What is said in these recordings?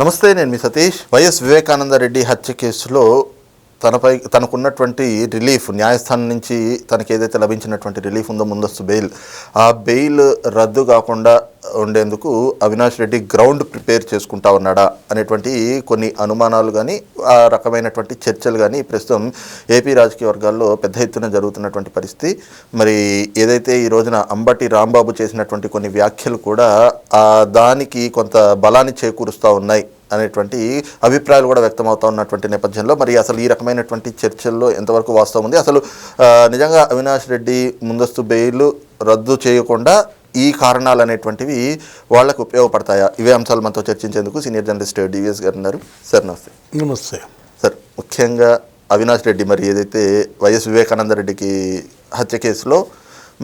నమస్తే నేను మీ సతీష్. వైఎస్ వివేకానంద రెడ్డి హత్య కేసులో తనపై తనకున్నటువంటి రిలీఫ్ న్యాయస్థానం నుంచి తనకి ఏదైతే లభించినటువంటి రిలీఫ్ ఉందో ముందస్తు బెయిల్ ఆ బెయిల్ రద్దు కాకుండా ఉండేందుకు అవినాష్ రెడ్డి గ్రౌండ్ ప్రిపేర్ చేసుకుంటా ఉన్నాడా అనేటువంటి కొన్ని అనుమానాలు కానీ ఆ రకమైనటువంటి చర్చలు కానీ ప్రస్తుతం ఏపీ రాజకీయ వర్గాల్లో పెద్ద ఎత్తున జరుగుతున్నటువంటి పరిస్థితి. మరి ఏదైతే ఈ రోజున అంబటి రాంబాబు చేసినటువంటి కొన్ని వ్యాఖ్యలు కూడా ఆ దానికి కొంత బలాన్ని చేకూరుస్తూ ఉన్నాయి అనేటువంటి అభిప్రాయాలు కూడా వ్యక్తమవుతా ఉన్నటువంటి నేపథ్యంలో మరి అసలు ఈ రకమైనటువంటి చర్చల్లో ఎంతవరకు వాస్తవం ఉంది? అసలు నిజంగా అవినాష్ రెడ్డి ముందస్తు బెయిల్ రద్దు చేయకుండా ఈ కారణాలు అనేటువంటివి వాళ్ళకు ఉపయోగపడతాయా? ఇవే అంశాలు మనతో చర్చించేందుకు సీనియర్ జర్నలిస్ట్ డివిఎస్ గారు ఉన్నారు. సార్ నమస్తే. నమస్తే. సార్ ముఖ్యంగా అవినాష్ రెడ్డి మరి ఏదైతే వైఎస్ వివేకానంద రెడ్డికి హత్య కేసులో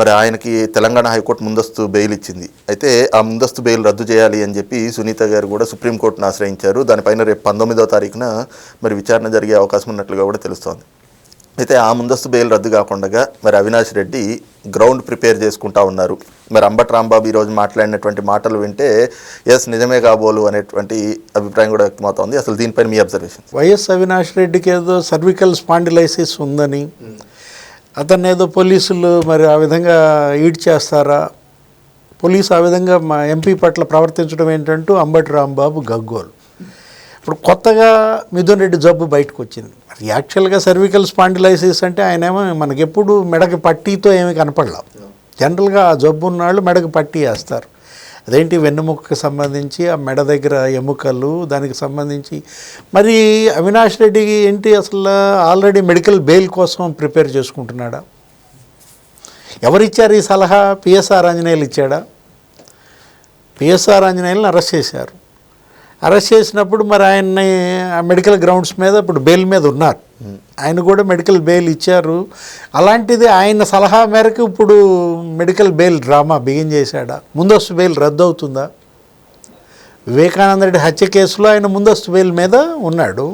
మరి ఆయనకి తెలంగాణ హైకోర్టు ముందస్తు బెయిల్ ఇచ్చింది. అయితే ఆ ముందస్తు బెయిల్ రద్దు చేయాలి అని చెప్పి సునీత గారు కూడా సుప్రీంకోర్టును ఆశ్రయించారు. దానిపైన రేపు పంతొమ్మిదో తారీఖున మరి విచారణ జరిగే అవకాశం ఉన్నట్లుగా కూడా తెలుస్తోంది. అయితే ఆ ముందస్తు బెయిల్ రద్దు కాకుండా మరి అవినాష్ రెడ్డి గ్రౌండ్ ప్రిపేర్ చేసుకుంటా ఉన్నారు. మరి అంబట్ రాంబాబు ఈరోజు మాట్లాడినటువంటి మాటలు వింటే ఎస్ నిజమే కాబోలు అనేటువంటి అభిప్రాయం కూడా వ్యక్తమవుతోంది. అసలు దీనిపైన మీ అబ్జర్వేషన్ వైఎస్ అవినాష్ రెడ్డికి ఏదో సర్వికల్ స్పాండిలైసిస్ ఉందని అతన్ని ఏదో పోలీసులు మరి ఆ విధంగా ఈడ్ చేస్తారా పోలీసు ఆ విధంగా మా ఎంపీ పట్ల ప్రవర్తించడం ఏంటంటూ అంబటి రాంబాబు గగ్గోలు. ఇప్పుడు కొత్తగా మిథున్ రెడ్డి జబ్బు బయటకు వచ్చింది మరి యాక్చువల్గా సర్వికల్ స్పాండిలైసిస్ అంటే ఆయన ఏమో మనకెప్పుడు మెడకి పట్టీతో ఏమీ కనపడలేం. జనరల్గా ఆ జబ్బు ఉన్నాళ్ళు మెడకు పట్టీ వేస్తారు. అదేంటి వెన్నుముక్కకి సంబంధించి ఆ మెడ దగ్గర ఎముకలు దానికి సంబంధించి. మరి అవినాష్ రెడ్డి ఏంటి అసలు ఆల్రెడీ మెడికల్ బెయిల్ కోసం ప్రిపేర్ చేసుకుంటున్నాడా? ఎవరిచ్చారు ఈ సలహా? పిఎస్ఆర్ ఆంజనేయులు ఇచ్చాడా? పిఎస్ఆర్ ఆంజనేయులను అరెస్ట్ చేశారు. అరెస్ట్ చేసినప్పుడు మరి ఆయన్ని ఆ మెడికల్ గ్రౌండ్స్ మీద ఇప్పుడు బెయిల్ మీద ఉన్నారు. ఆయన కూడా మెడికల్ బెయిల్ ఇచ్చారు. అలాంటిది ఆయన సలహా మేరకు ఇప్పుడు మెడికల్ బెయిల్ డ్రామా బిగిన్ చేశాడా? ముందస్తు బెయిల్ రద్దు అవుతుందా వివేకానంద రెడ్డి హత్య కేసులో ఆయన ముందస్తు బెయిల్ మీద ఉన్నాడు.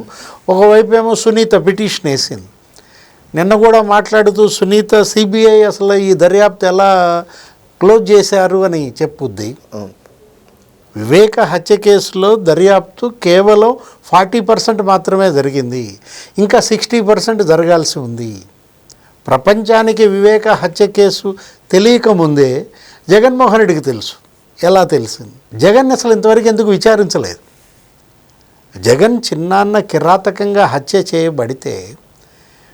ఒకవైపు ఏమో సునీత పిటిషన్ వేసింది. నిన్న కూడా మాట్లాడుతూ సునీత సిబిఐ అసలు ఈ దర్యాప్తు ఎలా క్లోజ్ చేశారు అని చెప్పుద్ది. వివేక హత్య కేసులో దర్యాప్తు కేవలం ఫార్టీ పర్సెంట్ మాత్రమే జరిగింది. ఇంకా సిక్స్టీ పర్సెంట్ జరగాల్సి ఉంది. ప్రపంచానికి వివేక హత్య కేసు తెలియకముందే జగన్మోహన్ రెడ్డికి తెలుసు. ఎలా తెలిసింది? జగన్ అసలు ఇంతవరకు ఎందుకు విచారించలేదు? జగన్ చిన్నాన్న కిరాతకంగా హత్య చేయబడితే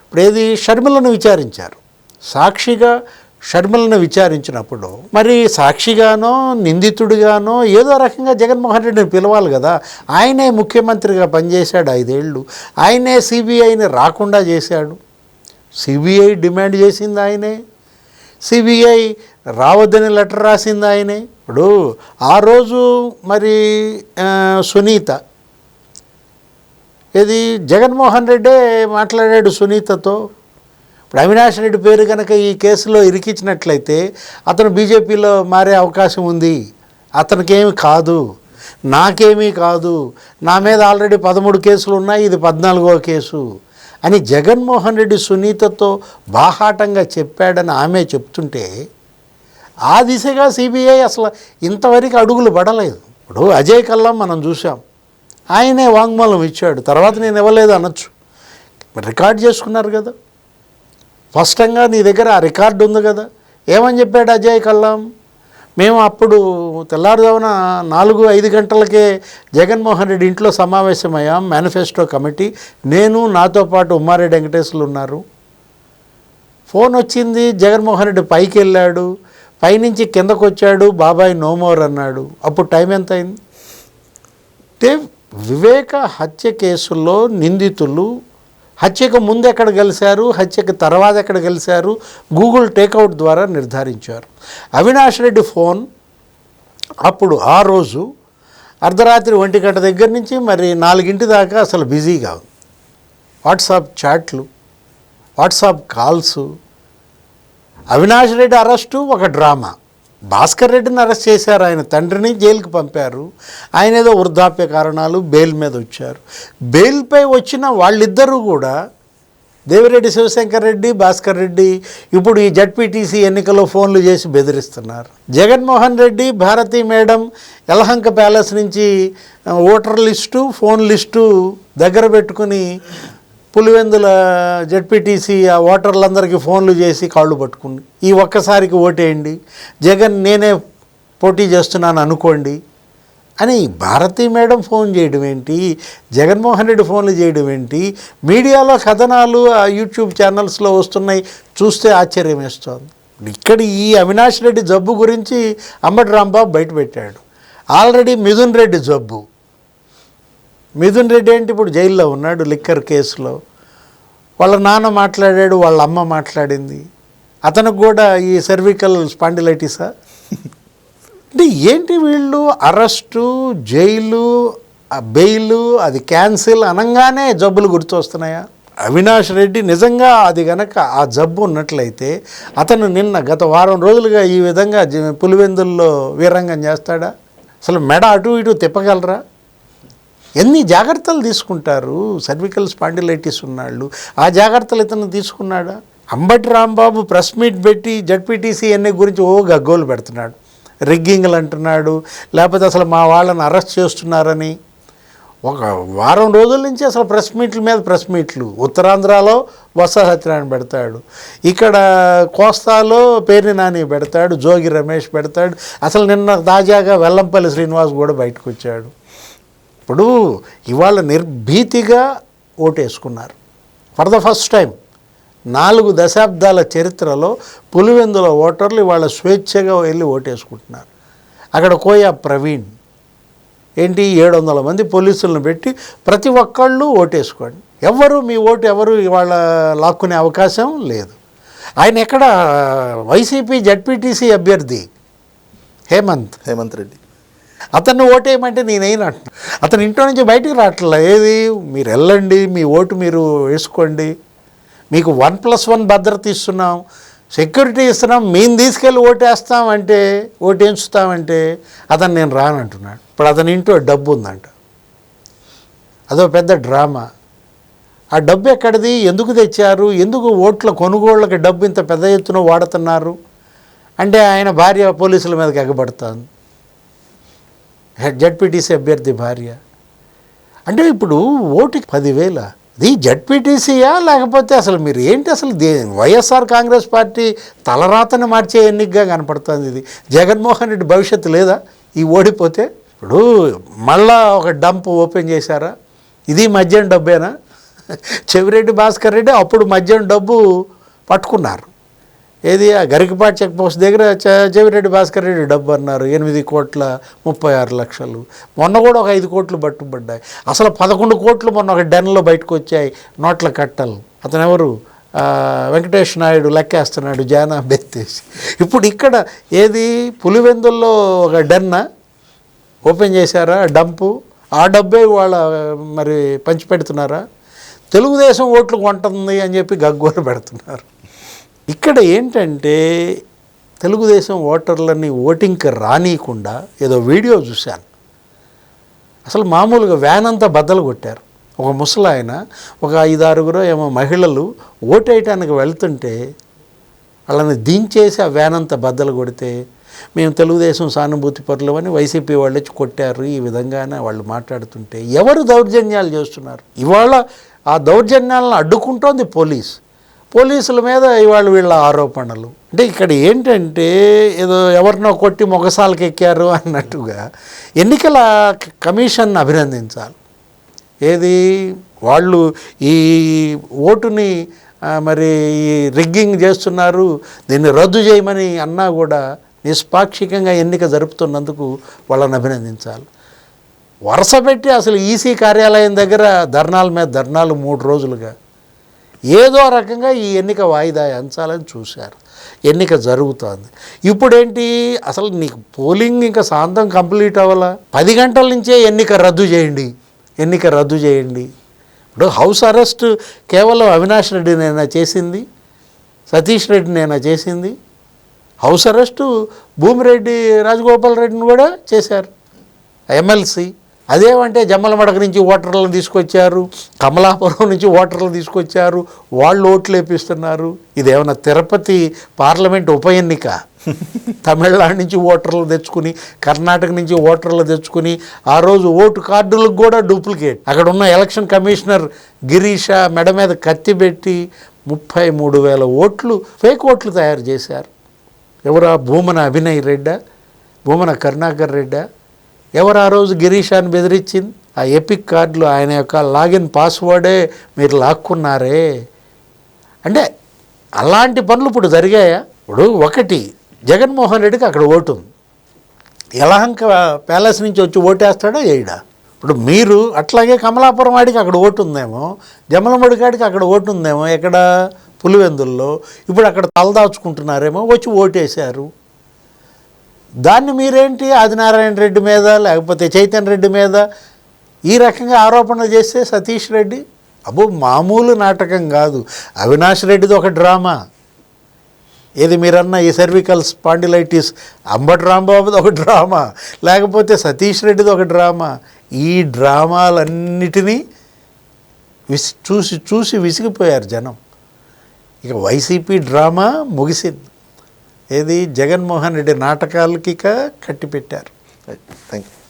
ఇప్పుడు ఏది? షర్మిలను విచారించారు. సాక్షిగా షర్మిలను విచారించినప్పుడు మరి సాక్షిగానో నిందితుడిగానో ఏదో రకంగా జగన్మోహన్ రెడ్డిని పిలవాలి కదా. ఆయనే ముఖ్యమంత్రిగా పనిచేశాడు ఐదేళ్ళు. ఆయనే సిబిఐని రాకుండా చేశాడు. సిబిఐ డిమాండ్ చేసింది ఆయనే. సిబిఐ రావద్దని లెటర్ రాసింది ఆయనే. ఇప్పుడు ఆ రోజు మరి సునీత. ఇది జగన్మోహన్ రెడ్డే మాట్లాడాడు సునీతతో. ఇప్పుడు అవినాష్ రెడ్డి పేరు కనుక ఈ కేసులో ఇరికించినట్లయితే అతను బీజేపీలో మారే అవకాశం ఉంది. అతనికేమి కాదు. నాకేమీ కాదు. నా మీద ఆల్రెడీ పదమూడు కేసులు ఉన్నాయి ఇది పద్నాలుగో కేసు అని జగన్మోహన్ రెడ్డి సునీతతో బాహాటంగా చెప్పాడని ఆమె చెప్తుంటే ఆ దిశగా సిబిఐ అసలు ఇంతవరకు అడుగులు పడలేదు. ఇప్పుడు అజయ్ కల్లం మనం చూసాం ఆయనే వాంగ్మూలం ఇచ్చాడు. తర్వాత నేను ఇవ్వలేదు అనొచ్చు. రికార్డ్ చేసుకున్నారు కదా. స్పష్టంగా నీ దగ్గర ఆ రికార్డు ఉంది కదా. ఏమని చెప్పాడు అజయ్ కల్లాం? మేము అప్పుడు తెల్లారుజామున నాలుగు ఐదు గంటలకే జగన్మోహన్ రెడ్డి ఇంట్లో సమావేశమయ్యాం మేనిఫెస్టో కమిటీ. నేను నాతో పాటు ఉమ్మారెడ్డి వెంకటేశ్వర్లు ఉన్నారు. ఫోన్ వచ్చింది జగన్మోహన్ రెడ్డి పైకి వెళ్ళాడు. పైనుంచి కిందకు వచ్చాడు బాబాయ్ నోమోర్ అన్నాడు. అప్పుడు టైం ఎంత అయింది అంటే వివేక హత్య కేసుల్లో నిందితులు హత్యకు ముందు ఎక్కడ కలిశారు హత్యకు తర్వాత ఎక్కడ కలిశారు గూగుల్ టేక్అవుట్ ద్వారా నిర్ధారించారు. అవినాష్ రెడ్డి ఫోన్ అప్పుడు ఆ రోజు అర్ధరాత్రి ఒంటి గంట దగ్గర నుంచి మరి నాలుగింటి దాకా అసలు బిజీగా ఉంది WhatsApp చాట్లు WhatsApp calls Avinash Reddy arrest ఒక డ్రామా. భాస్కర్ రెడ్డిని అరెస్ట్ చేశారు. ఆయన తండ్రిని జైలుకి పంపారు. ఆయన ఏదో వృద్ధాప్య కారణాలు బెయిల్ మీద వచ్చారు. బెయిల్పై వచ్చిన వాళ్ళిద్దరూ కూడా దేవిరెడ్డి శివశంకర్ రెడ్డి భాస్కర్ రెడ్డి ఇప్పుడు ఈ జడ్పీటీసీ ఎన్నికల్లో ఫోన్లు చేసి బెదిరిస్తున్నారు. జగన్మోహన్ రెడ్డి భారతి మేడం యలహంక ప్యాలెస్ నుంచి ఓటర్ లిస్టు ఫోన్ లిస్టు దగ్గర పెట్టుకుని పులివెందుల జడ్పీటీసీ ఆ ఓటర్లందరికీ ఫోన్లు చేసి కాళ్ళు పట్టుకుంది. ఈ ఒక్కసారికి ఓటేయండి. జగన్ నేనే పోటీ చేస్తున్నాను అనుకోండి అని భారతీ మేడం ఫోన్ చేయడం ఏంటి? జగన్మోహన్ రెడ్డి ఫోన్లు చేయడం ఏంటి? మీడియాలో కథనాలు ఆ యూట్యూబ్ ఛానల్స్లో వస్తున్నాయి. చూస్తే ఆశ్చర్యం వేస్తోంది. ఇక్కడ ఈ అవినాష్ రెడ్డి జబ్బు గురించి అంబటి రాంబాబు బయటపెట్టాడు ఆల్రెడీ మిథున్ రెడ్డి జబ్బు. మిథున్ రెడ్డి ఏంటి? ఇప్పుడు జైల్లో ఉన్నాడు లిక్కర్ కేసులో. వాళ్ళ నాన్న మాట్లాడాడు వాళ్ళ అమ్మ మాట్లాడింది. అతనికి కూడా ఈ సర్వికల్ స్పాండిలైటిసా? అంటే ఏంటి వీళ్ళు? అరెస్టు జైలు బెయిలు అది క్యాన్సిల్ అనగానే జబ్బులు గుర్తొస్తున్నాయా? అవినాష్ రెడ్డి నిజంగా అది గనక ఆ జబ్బు ఉన్నట్లయితే అతను నిన్న గత వారం రోజులుగా ఈ విధంగా పులివెందుల్లో వీరంగం చేస్తాడా? అసలు మెడ అటు ఇటు తిప్పగలరా? ఎన్ని జాగ్రత్తలు తీసుకుంటారు? సర్వికల్ స్పాండిలైటిస్ ఉన్నాళ్ళు ఆ జాగ్రత్తలు ఇతను తీసుకున్నాడా? అంబటి రాంబాబు ప్రెస్ మీట్ పెట్టి జడ్పీటీసీ ఎన్ని గురించి ఓ గగ్గోలు పెడుతున్నాడు. రిగ్గింగ్లు అంటున్నాడు. లేకపోతే అసలు మా వాళ్ళని అరెస్ట్ చేస్తున్నారని. ఒక వారం రోజుల నుంచి అసలు ప్రెస్ మీట్ల మీద ప్రెస్ మీట్లు ఉత్తరాంధ్రలో బొత్స సత్యనారాయణ పెడతాడు. ఇక్కడ కోస్తాలో పేర్ని నాని పెడతాడు. జోగి రమేష్ పెడతాడు. అసలు నిన్న తాజాగా వెల్లంపల్లి శ్రీనివాస్ కూడా బయటకు వచ్చాడు. ఇప్పుడు ఇవాళ నిర్భీతిగా ఓటేసుకున్నారు. ఫర్ ద ఫస్ట్ టైం నాలుగు దశాబ్దాల చరిత్రలో పులివెందుల ఓటర్లు ఇవాళ స్వేచ్ఛగా వెళ్ళి ఓటేసుకుంటున్నారు. అక్కడ కోయా ప్రవీణ్ ఏంటి ఏడు వందల మంది పోలీసులను పెట్టి ప్రతి ఒక్కళ్ళు ఓటేసుకోండి. ఎవరు మీ ఓటు ఎవరు ఇవాళ లాక్కునే అవకాశం లేదు. ఆయన ఎక్కడ వైసీపీ జడ్పీటీసీ అభ్యర్థి హేమంత్. హేమంత్ రెడ్డి. అతన్ని ఓటేయమంటే నేనైనా అతను ఇంట్లో నుంచి బయటికి రావట్లే ఏది? మీరు వెళ్ళండి మీ ఓటు మీరు వేసుకోండి. మీకు వన్ ప్లస్ వన్ భద్రత ఇస్తున్నాం సెక్యూరిటీ ఇస్తున్నాం మేము తీసుకెళ్ళి ఓటేస్తాం అంటే ఓటేంచుతామంటే అతను నేను రానంటున్నాడు. ఇప్పుడు అతని ఇంట్లో డబ్బు ఉందంట. అదో పెద్ద డ్రామా. ఆ డబ్బు ఎక్కడిది? ఎందుకు తెచ్చారు? ఎందుకు ఓట్ల కొనుగోళ్ళకి డబ్బు ఇంత పెద్ద ఎత్తున వాడుతున్నారు? అంటే ఆయన భార్య పోలీసుల మీదకి ఎగబడుతుంది జడ్పీటీసీ అభ్యర్థి భార్య. అంటే ఇప్పుడు ఓటుకి పదివేల ఇది జడ్పీటీసీయా లేకపోతే అసలు మీరు ఏంటి అసలు దే వైఎస్ఆర్ కాంగ్రెస్ పార్టీ తలరాతను మార్చే ఎన్నికగా కనపడుతుంది ఇది. జగన్మోహన్ రెడ్డి భవిష్యత్తు లేదా? ఈ ఓడిపోతే ఇప్పుడు మళ్ళా ఒక డంప్ ఓపెన్ చేశారా? ఇది మద్యం డబ్బేనా? చెవిరెడ్డి భాస్కర్ రెడ్డి అప్పుడు మద్యం డబ్బు పట్టుకున్నారు. ఏది? ఆ గరికపాటి చెక్ పోస్ట్ దగ్గర చ- చెవిరెడ్డి భాస్కర్ రెడ్డి డబ్బు అన్నారు. ఎనిమిది కోట్ల ముప్పై ఆరు లక్షలు. మొన్న కూడా ఒక ఐదు కోట్లు పట్టుబడ్డాయి. అసలు పదకొండు కోట్లు మొన్న ఒక డెన్లో బయటకు వచ్చాయి. నోట్ల కట్టలు. అతను ఎవరు వెంకటేష్ నాయుడు లెక్కేస్తున్నాడు జానా బెత్తేసి. ఇప్పుడు ఇక్కడ ఏది? పులివెందుల్లో ఒక డెన్న ఓపెన్ చేశారా? డంపు. ఆ డబ్బే వాళ్ళ మరి పంచిపెడుతున్నారా? తెలుగుదేశం ఓట్లు కొంటుంది అని చెప్పి గగ్గోలు పెడుతున్నారు. ఇక్కడ ఏంటంటే తెలుగుదేశం ఓటర్లని ఓటింగ్కి రానియకుండా ఏదో వీడియో చూశాను. అసలు మామూలుగా వ్యాన్ అంతా బద్దలు కొట్టారు. ఒక ముసలాయన ఒక ఐదారుగురు ఏమో మహిళలు ఓటేయటానికి వెళ్తుంటే వాళ్ళని దించేసి ఆ వ్యాన్ అంతా బద్దలు కొడితే మేము తెలుగుదేశం సానుభూతి పరులు అని వైసీపీ వాళ్ళు వచ్చి కొట్టారు ఈ విధంగానే వాళ్ళు మాట్లాడుతుంటే ఎవరు దౌర్జన్యాలు చేస్తున్నారు? ఇవాళ ఆ దౌర్జన్యాలను అడ్డుకుంటోంది పోలీస్. పోలీసుల మీద ఇవాళ వీళ్ళ ఆరోపణలు. అంటే ఇక్కడ ఏంటంటే ఏదో ఎవరినో కొట్టి మొగసాలకు ఎక్కారు అన్నట్టుగా ఎన్నికల కమిషన్ అభినందించాలి. ఏది? వాళ్ళు ఈ ఓటుని మరి ఈ రిగ్గింగ్ చేస్తున్నారు దీన్ని రద్దు చేయమని అన్నా కూడా నిష్పాక్షికంగా ఎన్నిక జరుపుతున్నందుకు వాళ్ళని అభినందించాలి. వరుస పెట్టి అసలు ఈసీ కార్యాలయం దగ్గర ధర్నాల మీద ధర్నాలు మూడు రోజులుగా. ఏదో రకంగా ఈ ఎన్నిక వాయిదా ఎంచాలని చూశారు. ఎన్నిక జరుగుతోంది. ఇప్పుడేంటి? అసలు నీకు పోలింగ్ ఇంకా సాంతం కంప్లీట్ అవ్వాలా? పది గంటల నుంచే ఎన్నిక రద్దు చేయండి. ఎన్నిక రద్దు చేయండి. ఇప్పుడు హౌస్ అరెస్ట్ కేవలం అవినాష్ రెడ్డినైనా చేసింది? సతీష్ రెడ్డినైనా చేసింది? హౌస్ అరెస్టు భూమిరెడ్డి రాజగోపాల్ రెడ్డిని కూడా చేశారు. ఎమ్మెల్సీ. అదేమంటే జమ్మలమడక నుంచి ఓటర్లను తీసుకొచ్చారు కమలాపురం నుంచి ఓటర్లు తీసుకొచ్చారు వాళ్ళు ఓట్లు వేపిస్తున్నారు. ఇదేమన్నా తిరుపతి పార్లమెంట్ ఉప ఎన్నిక? తమిళనాడు నుంచి ఓటర్లు తెచ్చుకుని కర్ణాటక నుంచి ఓటర్లు తెచ్చుకుని ఆ రోజు ఓటు కార్డులకు కూడా డూప్లికేట్. అక్కడ ఉన్న ఎలక్షన్ కమిషనర్ గిరీష మెడ మీద కత్తి పెట్టి ముప్పై మూడు వేల ఓట్లు ఫేక్ ఓట్లు తయారు చేశారు. ఎవరా? భూమన అభినయ్ రెడ్డా? భూమన కరుణాకర్ రెడ్డా? ఎవరు ఆ రోజు గిరీషాన్ని బెదిరించింది? ఆ ఎపిక్ కార్డులు ఆయన యొక్క లాగిన్ పాస్వర్డే మీరు లాక్కున్నారే. అంటే అలాంటి పనులు ఇప్పుడు జరిగాయా? ఇప్పుడు ఒకటి జగన్మోహన్ రెడ్డికి అక్కడ ఓటు ఉంది. యలహంక ప్యాలెస్ నుంచి వచ్చి ఓటేస్తాడా ఏడా? ఇప్పుడు మీరు అట్లాగే కమలాపురం వాడికి అక్కడ ఓటు ఉందేమో జమలమడి కాడికి అక్కడ ఓటు ఉందేమో ఎక్కడ పులివెందుల్లో ఇప్పుడు అక్కడ తలదాచుకుంటున్నారేమో వచ్చి ఓటేశారు. దాన్ని మీరేంటి? ఆదినారాయణ రెడ్డి మీద లేకపోతే చైతన్య రెడ్డి మీద ఈ రకంగా ఆరోపణలు చేస్తే సతీష్ రెడ్డి? అబ్బో మామూలు నాటకం కాదు. అవినాష్ రెడ్డిది ఒక డ్రామా. ఏది మీరన్న ఈ సర్వికల్ స్పాండిలైటిస్ అంబటి రాంబాబుది ఒక డ్రామా లేకపోతే సతీష్ రెడ్డిది ఒక డ్రామా. ఈ డ్రామాలన్నిటినీ విసి చూసి చూసి విసిగిపోయారు జనం. ఇక వైసీపీ డ్రామా ముగిసింది. ఏది? జగన్మోహన్ రెడ్డి నాటకాలకి కట్టిపెట్టారు. Thank you